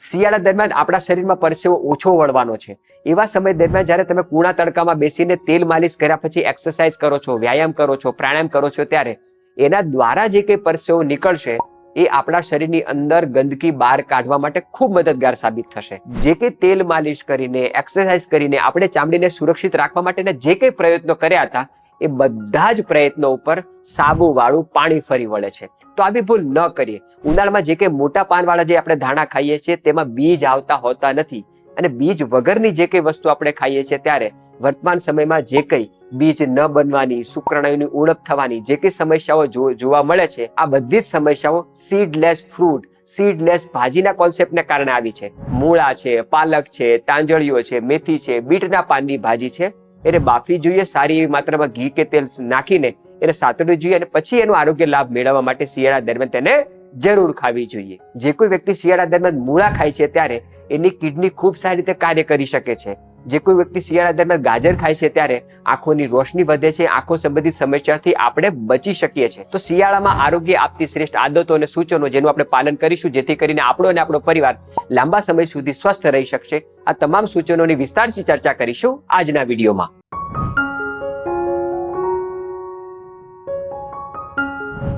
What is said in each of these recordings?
શિયાળા દરમિયાન આપણા શરીરમાં પરસેવો ઓછો વળવાનો છે. એવા સમય દરમિયાન જ્યારે તમે કૂણા તડકામાં બેસીને તેલ માલિશ કર્યા પછી એક્સરસાઇઝ કરો છો, વ્યાયામ કરો છો, પ્રાણાયામ કરો છો ત્યારે એના દ્વારા જે કંઈ પરસેવો નીકળશે એ આપણા શરીરની અંદર ગંદકી બહાર કાઢવા માટે ખૂબ મદદગાર સાબિત થશે. જે કંઈ તેલ માલિશ કરીને એક્સરસાઇઝ કરીને આપણે ચામડીને સુરક્ષિત રાખવા માટેના જે કંઈ પ્રયત્નો કર્યા હતા એ બધા જ પ્રયત્નો ઉપર સાબુ વાળું પાણી ફરી વળે છે. તો આવી ભૂલ ન કરીએ. ઉનાળામાં જે કંઈ મોટા પાનવાળા જે આપણે ધાણા ખાઈએ છીએ, તેમાં બીજ આવતા હોતા નથી. અને બીજ વગરની જે કંઈ વસ્તુ આપણે ખાઈએ છીએ ત્યારે વર્તમાન સમયમાં જે કંઈ બીજ ન બનવાની શુક્રાણુની ઉણપ થવાની, જે કંઈ સમસ્યાઓ જોવા મળે છે, આ બધી જ સમસ્યાઓ સીડલેસ ફ્રૂટ સીડલેસ ભાજીના કોન્સેપ્ટને કારણે આવી છે. મૂળા છે, પાલક છે, તાંજળીઓ છે, મેથી છે, બીટના પાનની ભાજી છે એને બાફવી જોઈએ, સારી એવી માત્રામાં ઘી કે તેલ નાખીને એને સાતડવું જોઈએ અને પછી એનો આરોગ્ય લાભ મેળવવા માટે શિયાળા દરમિયાન તેને જરૂર ખાવી જોઈએ. જે કોઈ વ્યક્તિ શિયાળા દરમિયાન મૂળા ખાય છે ત્યારે એની કિડની ખૂબ સારી રીતે કાર્ય કરી શકે છે. જે કોઈ વ્યક્તિ શિયાળા દરમિયાન ગાજર ખાય છે ત્યારે આંખોની રોશની વધે છે, આંખો સંબંધિત સમસ્યાથી આપણે બચી શકીએ છીએ. તો શિયાળામાં આરોગ્ય આપતી શ્રેષ્ઠ આદતો અને સૂચનો જેનું આપણે પાલન કરીશું, જેથી કરીને આપણો અને આપણો પરિવાર લાંબા સમય સુધી સ્વસ્થ રહી શકશે. આ તમામ સૂચનોની વિસ્તારથી ચર્ચા કરીશું આજના વિડીયોમાં.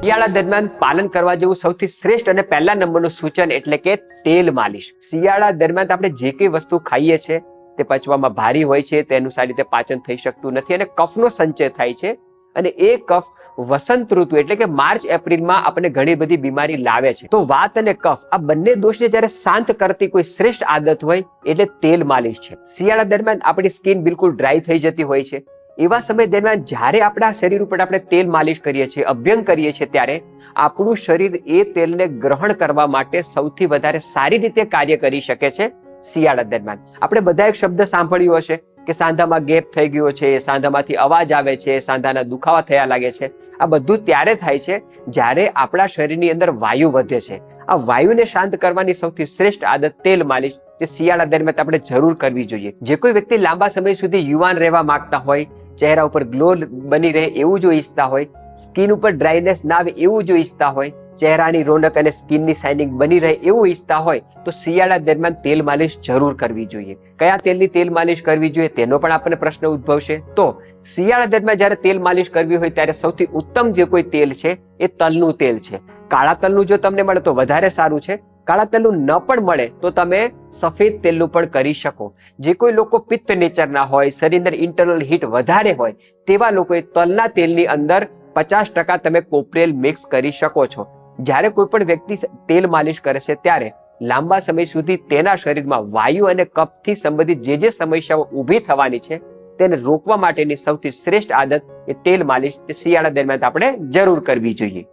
શિયાળા દરમિયાન પાલન કરવા જેવું સૌથી શ્રેષ્ઠ અને પહેલા નંબરનું સૂચન એટલે કે તેલ માલિશ. શિયાળા દરમિયાન આપણે જે કઈ વસ્તુ ખાઈએ છીએ તે પચવામાં ભારી હોય છે તેનું સારી રીતે પાચન થઈ શકતું નથી અને કફનો સંચય થાય છે. અને એ કફ વસંત ઋતુ એટલે કે માર્ચ, એપ્રિલમાં આપણને ઘણી બધી બીમારી લાવે છે. તો વાત અને કફ, આ બંને દોષને જ્યારે શાંત કરતી કોઈ શ્રેષ્ઠ આદત હોય, એટલે તેલ માલિશ છે. શિયાળા દરમિયાન આપણી સ્કિન બિલકુલ ડ્રાય થઈ જતી હોય છે. એવા સમય દરમિયાન જ્યારે આપણા શરીર ઉપર આપણે તેલ માલિશ કરીએ છીએ, અભ્યંગ કરીએ છીએ, ત્યારે આપણું શરીર એ તેલને ગ્રહણ કરવા માટે સૌથી વધારે સારી રીતે કાર્ય કરી શકે છે. શિયાળા દરમિયાન. આપણે બધા એક શબ્દ સાંભળ્યો હશે કે સાંધામાં ગેપ થઈ ગયો છે, સાંધામાંથી અવાજ આવે છે, સાંધાના દુખાવા થયા લાગે છે. આ બધું ત્યારે થાય છે જ્યારે આપણા શરીરની અંદર વાયુ વધે છે. આ વાયુને શાંત કરવાની સૌથી શ્રેષ્ઠ આદત તેલ માલિશ જે શિયાળા દરમિયાન આપણે જરૂર કરવી જોઈએ. જે કોઈ વ્યક્તિ લાંબા સમય સુધી યુવાન રહેવા માંગતા હોય, ચહેરા ઉપર ગ્લો બની રહે એવું જો ઈચ્છતા હોય, સ્કિન ઉપર ડ્રાયનેસ ના આવે એવું જો ઈચ્છતા હોય ચહેરાની રોનક અને સ્કિનની શાઇનિંગ બની રહે એવું ઈચ્છતા હોય તો શિયાળા દરમિયાન તેલ માલિશ જરૂર કરવી જોઈએ. કયા તેલની તેલ માલિશ કરવી જોઈએ તેનો પણ આપણને પ્રશ્ન ઉદ્ભવશે. તો શિયાળા દરમિયાન જ્યારે તેલ માલિશ કરવી હોય ત્યારે સૌથી ઉત્તમ જે કોઈ તેલ છે એ તલનું તેલ છે. કાળા તલનું જો તમને મળે તો વધારે સારું છે. કાળા તલનું ન પણ મળે તો તમે સફેદ તેલનું પણ કરી શકો. જે કોઈ લોકો પિત્ત નેચરના હોય, શરીર અંદર ઇન્ટરનલ હીટ વધારે હોય, તેવા લોકોએ તલના તેલની અંદર પચાસ ટકા તમે કોપરેલ મિક્સ કરી શકો છો. જ્યારે કોઈ પણ વ્યક્તિ તેલ માલિશ કરે છે, ત્યારે લાંબા સમય સુધી તેના શરીરમાં વાયુ અને કફથી સંબંધિત જે જે સમસ્યાઓ ઊભી થવાની છે, તેને રોકવા માટેની સૌથી શ્રેષ્ઠ આદત એ તેલ માલિશ એ શિયાળા દરમિયાન આપણે જરૂર કરવી જોઈએ.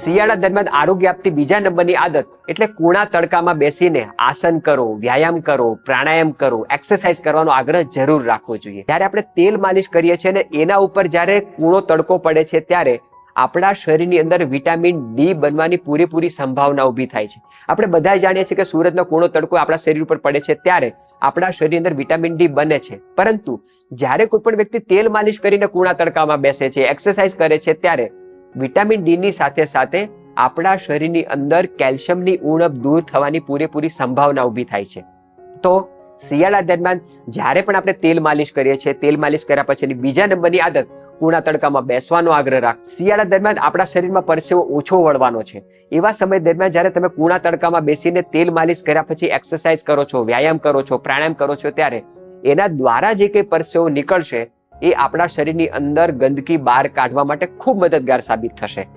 શિયાળા દરમિયાન આરોગ્ય આપતી બીજા નંબરની આદત એટલે કૂણા તડકામાં બેસીને આસન કરો, વ્યાયામ કરો, પ્રાણાયામ કરો, એક્સરસાઇઝ કરવાનો આગ્રહ જરૂર રાખવો જોઈએ. જ્યારે આપણે તેલ માલિશ કરીએ છીએ ને એના ઉપર જ્યારે કૂણો તડકો પડે છે ત્યારે આપણા શરીરની અંદર વિટામિન ડી બનવાની પૂરેપૂરી સંભાવના ઊભી થાય છે. આપણે બધા જાણીએ છીએ કે સુરતનો કૂણો તડકો આપણા શરીર ઉપર પડે છે ત્યારે આપણા શરીરની અંદર વિટામિન ડી બને છે. પરંતુ જ્યારે કોઈ પણ વ્યક્તિ તેલ માલિશ કરીને કૂણા તડકામાં બેસે છે, એક્સરસાઇઝ કરે છે ત્યારે વિટામિન ડીની સાથે સાથે આપણા શરીરની અંદર કેલ્શિયમની ઉણપ દૂર થવાની પૂરેપૂરી સંભાવના ઊભી થાય છે. તો શિયાળા દરમિયાન જ્યારે પણ આપણે તેલ માલિશ કરીએ છીએ, તેલ માલિશ કર્યા પછીની બીજા નંબરની આદત, કૂણા તડકામાં બેસવાનો આગ્રહ રાખ. શિયાળા દરમિયાન આપણા શરીરમાં પરસેવો ઓછો વળવાનો છે. એવા સમય દરમિયાન જ્યારે તમે કૂણા તડકામાં બેસીને તેલ માલિશ કર્યા પછી એક્સરસાઇઝ કરો છો, વ્યાયામ કરો છો, પ્રાણાયામ કરો છો ત્યારે એના દ્વારા જે કંઈ પરસેવો નીકળશે એ આપણા શરીરની અંદર ગંદકી બહાર કાઢવા માટે ખૂબ મદદગાર સાબિત થશે.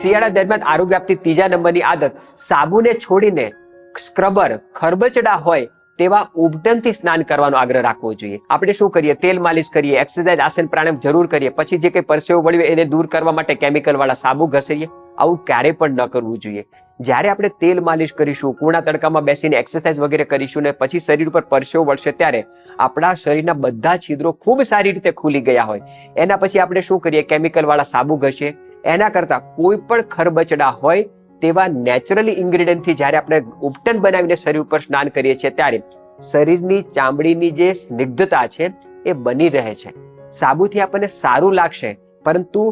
શિયાળા દરમિયાન આરોગ્ય આપતી ત્રીજા નંબરની આદત, સાબુને છોડીને સ્ક્રબર, ખરબચડા હોય તેવા ઉપટનથી સ્નાન કરવાનો આગ્રહ રાખવો જોઈએ. આપણે શું કરીએ? તેલ માલિશ કરીએ, એક્સરસાઇઝ, આસન પ્રાણાયામ જરૂર કરીએ, પછી જે કંઈ પરસેવો વળ્યો એને દૂર કરવા માટે કેમિકલવાળા સાબુ ઘસીએ આવું ક્યારે પણ ન કરવું જોઈએ. જ્યારે આપણે તેલ માલિશ કરીશું, કૂણા તડકામાં બેસીને એક્સરસાઇઝ વગેરે કરીશું ને પછી શરીર ઉપર પરસેવો વળશે ત્યારે આપણા શરીરના બધા છિદ્રો ખૂબ સારી રીતે ખુલી ગયા હોય. એના પછી આપણે શું કરીએ? કેમિકલવાળા સાબુ ઘસીએ. એના કરતાં કોઈ પણ ખરબચડા હોય તેવા નેચરલી ઇન્ગ્રેડિયન્ટથી જ્યારે આપણે ઉપટન બનાવીને શરીર ઉપર સ્નાન કરીએ છીએ ત્યારે શરીરની ચામડીની જે સ્નિગ્ધતા છે એ બની રહે છે. સાબુથી આપણને સારું લાગશે પરંતુ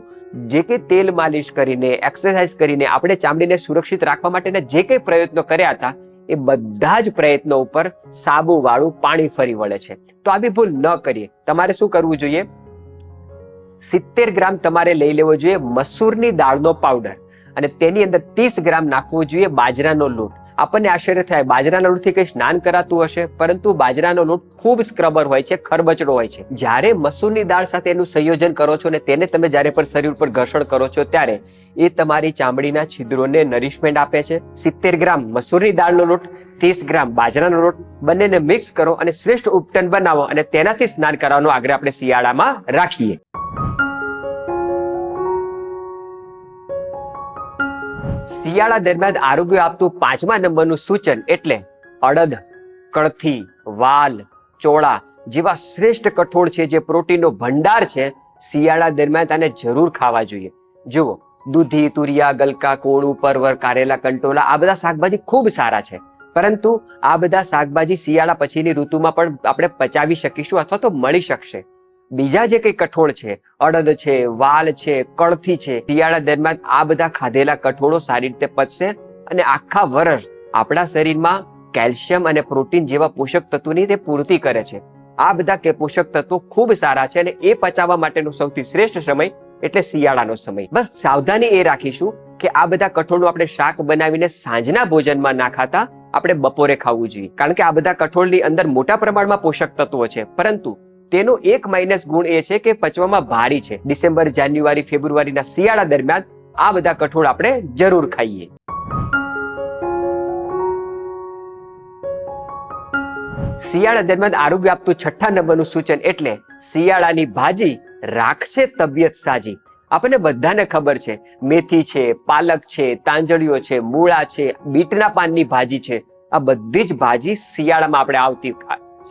જે કંઈ તેલ માલિશ કરીને એક્સરસાઇઝ કરીને આપણે ચામડીને સુરક્ષિત રાખવા માટેના જે કંઈ પ્રયત્નો કર્યા હતા, એ બધા જ પ્રયત્નો ઉપર સાબુવાળું પાણી ફરી વળે છે. તો આવી ભૂલ ન કરીએ. તમારે શું કરવું જોઈએ? સિત્તેર ગ્રામ તમારે લઈ લેવો જોઈએ મસૂરની દાળનો પાવડર અને તેની અંદર ત્રીસ ગ્રામ નાખવો જોઈએ બાજરાનો લોટ. આપણને આશ્ચર્ય થાય, બાજરાના લોટથી કંઈ સ્નાન કરાતું હશે? પરંતુ બાજરાનો લોટ ખૂબ સ્ક્રબર હોય છે, ખરબચડો હોય છે. જ્યારે મસૂરની દાળ સાથે એનું સંયોજન કરો છો ને તેને તમે જ્યારે પણ શરીર ઉપર ઘર્ષણ કરો છો, ત્યારે એ તમારી ચામડીના છિદ્રોને નરિશમેન્ટ આપે છે. સિત્તેર ગ્રામ મસૂરની દાળનો લોટ, ત્રીસ ગ્રામ બાજરાનો લોટ, બંનેને મિક્સ કરો અને શ્રેષ્ઠ ઉપટન બનાવો અને તેનાથી સ્નાન કરવાનો આગ્રહ આપણે શિયાળામાં રાખીએ. શિયાળા દરમિયાન આરોગ્ય આપતું પાંચમા નંબરનું સૂચન એટલે અડદ, કળથી વાલ, ચોળા જેવા શ્રેષ્ઠ કઠોળ છે જે પ્રોટીનનો ભંડાર છે, શિયાળા દરમિયાન તેને જરૂર ખાવા જોઈએ. જુઓ, દૂધી, તુરિયા, ગલકા, કોળું, પરવર, કારેલા, કંટોલા આ બધા શાકભાજી ખૂબ સારા છે. પરંતુ આ બધા શાકભાજી શિયાળા પછીની ઋતુમાં પણ આપણે પચાવી શકીશું અથવા તો મળી શકશે. બીજા જે કંઈ કઠોળ છે, અડદ છે, વાલ છે, કળથી છે, શિયાળા દરમિયાન આ બધા ખાધેલા કઠોળો સારી રીતે પચશે અને આખા વર્ષ આપણા શરીરમાં કેલ્શિયમ અને પ્રોટીન જેવા પોષક તત્વોની તે પૂર્તિ કરે છે. આ બધા કે પોષક તત્વો ખૂબ સારા છે અને એ પચાવવા માટેનો સૌથી શ્રેષ્ઠ સમય એટલે શિયાળાનો સમય. બસ સાવધાની એ રાખીશું કે આ બધા કઠોળનું આપણે શાક બનાવીને સાંજના ભોજનમાં ના ખાતા આપણે બપોરે ખાવું જોઈએ. કારણ કે આ બધા કઠોળની અંદર મોટા પ્રમાણમાં પોષક તત્વો છે. પરંતુ તેનો એક માઇનસ ગુણ એ છે કે પચવામાં ભારી છે. ડિસેમ્બર, જાન્યુઆરી, ફેબ્રુઆરીના શિયાળા દરમિયાન આ બધા કઠોળ આપણે જરૂર ખાઈએ. શિયાળા દરમિયાન આરોગ્ય આપતું છઠ્ઠા નંબરનું સૂચન એટલે શિયાળાની ભાજી રાખશે તબિયત સાજી. આપણને બધાને ખબર છે, મેથી છે, પાલક છે, તાંજળીઓ છે, મૂળા છે, બીટના પાનની ભાજી છે. આ બધી જ ભાજી શિયાળામાં આપણે આવતી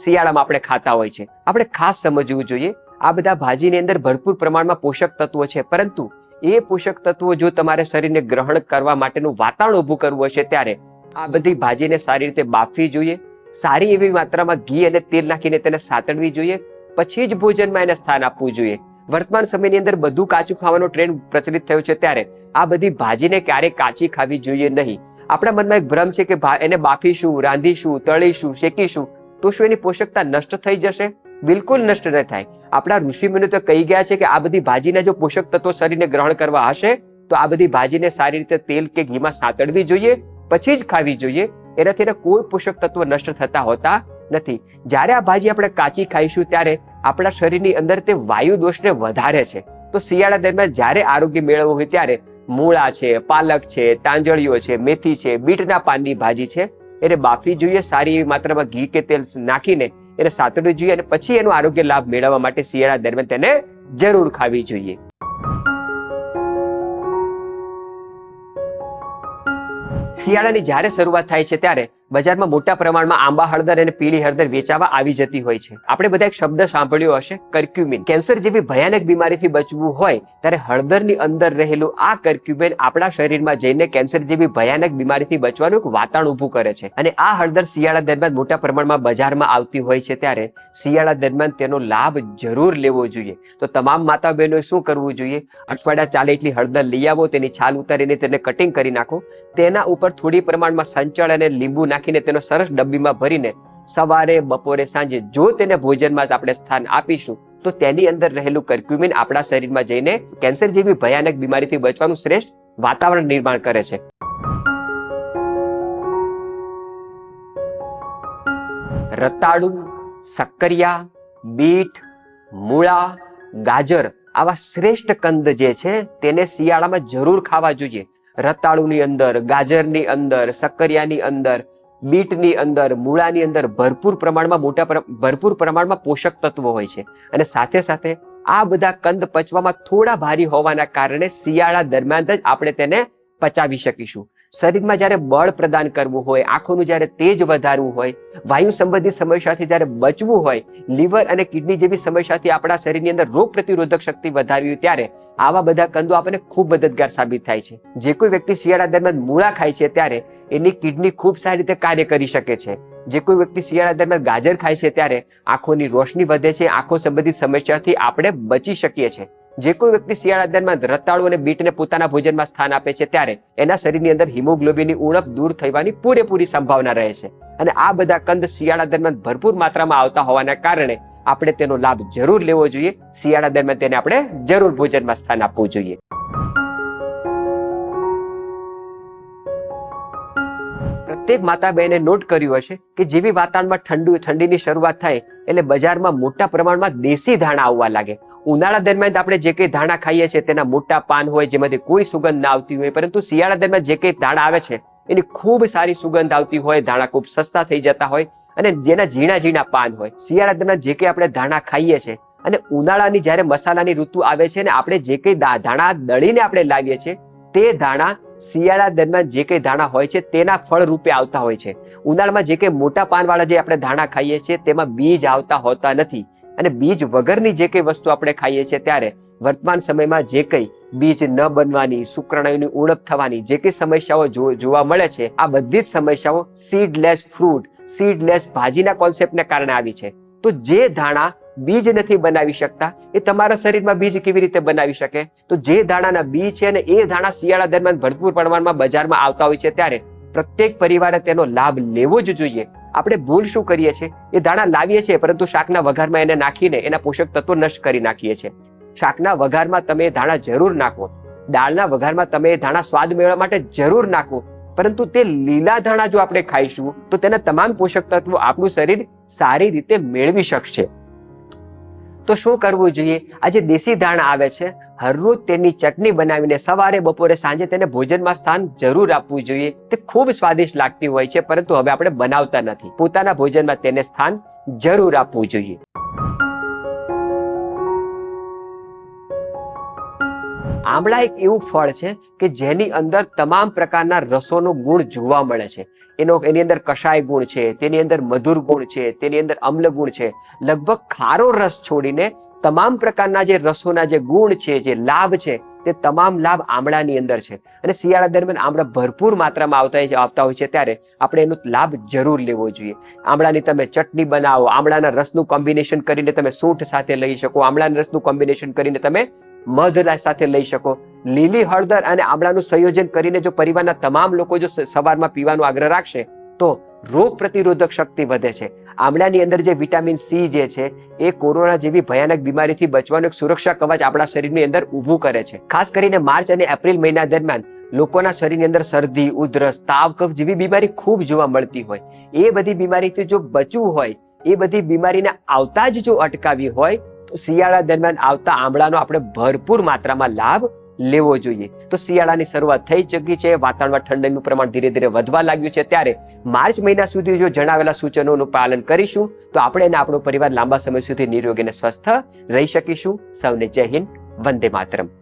શિયાળામાં આપણે ખાતા હોય છે. આપણે ખાસ સમજવું જોઈએ, આ બધા ભાજીની અંદર ભરપૂર પ્રમાણમાં પોષક તત્વો છે. પરંતુ એ પોષક તત્વો જો તમારે શરીરને ગ્રહણ કરવા માટેનું વાતાવરણ ઊભું કરવું હશે ત્યારે આ બધી ભાજીને સારી રીતે બાફવી જોઈએ. સારી એવી માત્રામાં ઘી અને તેલ નાખીને તેને સાતડવી જોઈએ. પછી જ ભોજનમાં એને સ્થાન આપવું જોઈએ. વર્તમાન સમયની અંદર બધું કાચું ખાવાનો ટ્રેન્ડ પ્રચલિત થયો છે ત્યારે આ બધી ભાજીને ક્યારેય કાચી ખાવી જોઈએ નહીં. આપણા મનમાં એક ભ્રમ છે કે એને બાફીશું, રાંધીશું, તળીશું, શેકીશું. તો શું એની પોષકતા નષ્ટ થઈ જશે? બિલકુલ નષ્ટ ન થાય. આપણા ઋષિમુનિઓ તો કહી ગયા છે કે આ બધી ભાજીના જો પોષક તત્વો શરીરને ગ્રહણ કરવા હશે, તો આ બધી ભાજીને સારી રીતે તેલ કે ઘીમાં સાતડવી જોઈએ, પછી જ ખાવી જોઈએ. એનાથી એને કોઈ પોષક તત્વો નષ્ટ થતા હોતા નથી. જ્યારે આ ભાજી આપણે કાચી ખાઈશું, ત્યારે આપણા શરીરની અંદર તે વાયુ દોષને વધારે છે. તો શિયાળા દરમિયાન જ્યારે આરોગ્ય મેળવવું હોય ત્યારે મૂળા છે, પાલક છે, તાંજળીઓ છે, મેથી છે, બીટના પાનની ભાજી છે. એને બાફવી જોઈએ, સારી એવી માત્રામાં ઘી કે તેલ નાખીને એને સાતડવું જોઈએ અને પછી એનો આરોગ્ય લાભ મેળવવા માટે શિયાળા દરમિયાન તેને જરૂર ખાવી જોઈએ. શિયાળાની જ્યારે શરૂઆત થાય છે ત્યારે બજારમાં મોટા પ્રમાણમાં આંબા, હળદર અને પીળી હળદર વેચાવા આવી જતી હોય છે. આપણે બધા એક શબ્દ સાંભળ્યો હશે કર્ક્યુમિન કેન્સર જેવી ભયાનક બીમારીથી બચવું હોય ત્યારે હળદરની અંદર રહેલું આ કર્ક્યુમિન આપણા શરીરમાં જઈને કેન્સર જેવી ભયાનક બીમારીથી બચવાનું એક વાતાવરણ ઊભું કરે છે. અને આ હળદર શિયાળા દરમિયાન મોટા પ્રમાણમાં બજારમાં આવતી હોય છે ત્યારે શિયાળા દરમિયાન તેનો લાભ જરૂર લેવો જોઈએ. તો તમામ માતા બહેનોએ શું કરવું જોઈએ? અઠવાડિયા ચાલે એટલી હળદર લઈ આવો, તેની છાલ ઉતારીને તેને કટિંગ કરી નાખો. તેના ઉપર થોડી પ્રમાણમાં સંચળ અને લીંબુ નાખીને તેનો સરસ ડબ્બીમાં ભરીને સવારે, બપોરે, સાંજે જો તેને ભોજનમાં જ આપણે સ્થાન આપીશું, તો તેની અંદર રહેલું કર્ક્યુમિન આપણા શરીરમાં જઈને કેન્સર જેવી ભયાનક બીમારીથી બચવાનું શ્રેષ્ઠ વાતાવરણ નિર્માણ કરે છે. રતાળુ સક્કરિયા બીટ, મૂળા, ગાજર આવા શ્રેષ્ઠ કંદ જે છે તેને શિયાળામાં જરૂર ખાવા જોઈએ. રતાળુની અંદર, ગાજરની અંદર, સક્કરિયાની અંદર, બીટની અંદર, મૂળાની અંદર ભરપૂર પ્રમાણમાં મોટા પ્ર- ભરપૂર પ્રમાણમાં પોષક તત્વો હોય છે. અને સાથે સાથે આ બધા કંદ પચવામાં થોડા ભારી હોવાના કારણે શિયાળા દરમિયાન જ આપણે તેને પચાવી શકીશું. શરીરમાં જ્યારે બળ પ્રદાન કરવું હોય, આંખોનું જ્યારે તેજ વધારવું હોય, વાયુ સંબંધિત સમસ્યાથી જ્યારે બચવું હોય, લીવર અને કિડની જેવી સમસ્યાથી આપણા શરીરની અંદર રોગ પ્રતિરોધક શક્તિ વધારવી ત્યારે આવા બધા કંદો આપણને ખૂબ મદદગાર સાબિત થાય છે. જે કોઈ વ્યક્તિ શિયાળા દરમિયાન મૂળા ખાય છે ત્યારે એની કિડની ખૂબ સારી રીતે કાર્ય કરી શકે છે. જે કોઈ વ્યક્તિ શિયાળા દરમિયાન ગાજર ખાય છે ત્યારે આંખોની રોશની વધે છે, આંખો સંબંધિત સમસ્યાથી આપણે બચી શકીએ છીએ. જે કોઈ વ્યક્તિ શિયાળા દરમિયાન રતાળુ અને બીટને પોતાના ભોજનમાં સ્થાન આપે છે, ત્યારે એના શરીરની અંદર હિમોગ્લોબિનની ઉણપ દૂર થવાની પૂરેપૂરી સંભાવના રહે છે. અને આ બધા કંદ શિયાળા દરમિયાન ભરપૂર માત્રામાં આવતા હોવાના કારણે આપણે તેનો લાભ જરૂર લેવો જોઈએ. શિયાળા દરમિયાન તેને આપણે જરૂર ભોજનમાં સ્થાન આપવું જોઈએ. પ્રત્યેક માતા બહેને નોટ કર્યું હશે કે જેવી વાતાવરણમાં ઠંડુ, ઠંડીની શરૂઆત થાય એટલે બજારમાં મોટા પ્રમાણમાં દેશી ધાણા આવવા લાગે. ઉનાળા દરમિયાન આપણે જે કંઈ ધાણા ખાઈએ છીએ, તેના મોટા પાન હોય, જેમાંથી કોઈ સુગંધ ના આવતી હોય, પરંતુ શિયાળા દરમિયાન જે કંઈ ધાણા આવે છે, એની ખૂબ સારી સુગંધ આવતી હોય, ધાણા ખૂબ સસ્તા થઈ જતા હોય અને જેના ઝીણા ઝીણા પાન હોય. શિયાળા દરમિયાન જે કંઈ આપણે ધાણા ખાઈએ છીએ અને ઉનાળાની જ્યારે મસાલાની ઋતુ આવે છે ને આપણે જે કંઈ ધાણા દળીને આપણે લાવીએ છીએ, તે ધાણા શિયાળા દરમિયાન જે કંઈ ધાણા હોય છે તેના ફળ રૂપે આવતા હોય છે. ઉનાળામાં જે કંઈ મોટા પાનવાળા જે આપણે ધાણા ખાઈએ છીએ તેમાં બીજ આવતા હોતા નથી. અને બીજ વગરની જે કંઈ વસ્તુ આપણે ખાઈએ છીએ ત્યારે વર્તમાન સમયમાં જે કંઈ બીજ ન બનવાની, શુક્રાણુની ઉણપ થવાની જે કંઈ સમસ્યાઓ જોવા મળે છે, આ બધી જ સમસ્યાઓ સીડલેસ ફ્રૂટ સીડલેસ ભાજીના કોન્સેપ્ટને કારણે આવી છે. તો જે ધાણા બીજ નથી બનાવી શકતા. એ તમારા શરીરમાં બીજ કેવી રીતે બનાવી શકે? તો જે ધાણાના બીજ છે ને, એ ધાણા શિયાળા દરમિયાન ભરપૂર પ્રમાણમાં બજારમાં આવતા હોય છે ત્યારે પ્રત્યેક પરિવારે તેનો લાભ લેવો જ જોઈએ. આપણે ભૂલ શું કરીએ છીએ? એ દાણા લાવીએ છીએ, પરંતુ શાકના વઘારમાં એને નાખીને એના પોષક તત્વો નષ્ટ કરી નાખીએ છીએ. શાકના વઘારમાં તમે દાણા જરૂર નાખો. દાળના વઘારમાં તમે દાણા સ્વાદ મેળવવા માટે જરૂર નાખો. પરંતુ તે લીલા ધાણા જો આપણે ખાઈશું, તો તેના તમામ પોષક તત્વો આપણું શરીર સારી રીતે મેળવી શકશે. તો શું કરવું જોઈએ? આજે દેશી ધાણા આવે છે. હરરોજ તેની ચટણી બનાવીને સવારે, બપોરે, સાંજે તેને ભોજનમાં સ્થાન જરૂર આપવું જોઈએ. તે ખૂબ સ્વાદિષ્ટ લાગતી હોય છે, પરંતુ હવે આપણે બનાવતા નથી. પોતાના ભોજનમાં તેને સ્થાન જરૂર આપવું જોઈએ. આમળા એક એવું ફળ છે કે જેની અંદર તમામ પ્રકારના રસોનો ગુણ જોવા મળે છે. એનો, એની અંદર કષાય ગુણ છે, તેની અંદર મધુર ગુણ છે, તેની અંદર અમ્લ ગુણ છે. લગભગ ખારો રસ છોડીને તમામ પ્રકારના જે રસોના જે ગુણ છે, જે લાભ છે તે તમામ લાભ આમળાની અંદર છે. અને શિયાળા દરમિયાન આમળા ભરપૂર માત્રામાં આવતા હોય આવતા હોય છે ત્યારે આપણે એનો લાભ જરૂર લેવો જોઈએ. આમળાની તમે ચટણી બનાવો, આમળાના રસનું કોમ્બિનેશન કરીને તમે સૂંઠ સાથે લઈ શકો, આમળાના રસનું કોમ્બિનેશન કરીને તમે મધ સાથે લઈ શકો. લીલી હળદર અને આમળાનું સંયોજન કરીને જો પરિવારના તમામ લોકો જો સવારમાં પીવાનો આગ્રહ રાખશે તો રોગ પ્રતિરોધક શક્તિ વધે છે. આમળાની અંદર જે વિટામિન સી જે છે, એ કોરોના જેવી ભયાનક બીમારીથી બચવાનું એક સુરક્ષા કવચ આપણા શરીરની અંદર ઊભું કરે છે. ખાસ કરીને માર્ચ અને એપ્રિલ મહિના દરમિયાન લોકોના શરીરની અંદર શરદી, ઉધરસ, તાવ, કફ જેવી બીમારી ખૂબ જોવા મળતી હોય. એ બધી બીમારીથી જો બચવું હોય, એ બધી બીમારીને આવતા જ જો અટકાવી હોય, તો શિયાળા દરમિયાન આવતા આમળાનો આપણે ભરપૂર માત્રામાં લાભ લેવો જોઈએ. તો શિયાળાની શરૂઆત થઈ ચૂકી છે. વાતાવરણમાં ઠંડીનું પ્રમાણ ધીરે ધીરે વધવા લાગ્યું છે. ત્યારે માર્ચ મહિના સુધી જો જણાવેલા સૂચનોનું પાલન કરીશું, તો આપણે અને આપણો પરિવાર લાંબા સમય સુધી નિરોગી અને સ્વસ્થ રહી શકીશું. સૌને જય હિન્દ. વંદે માતરમ.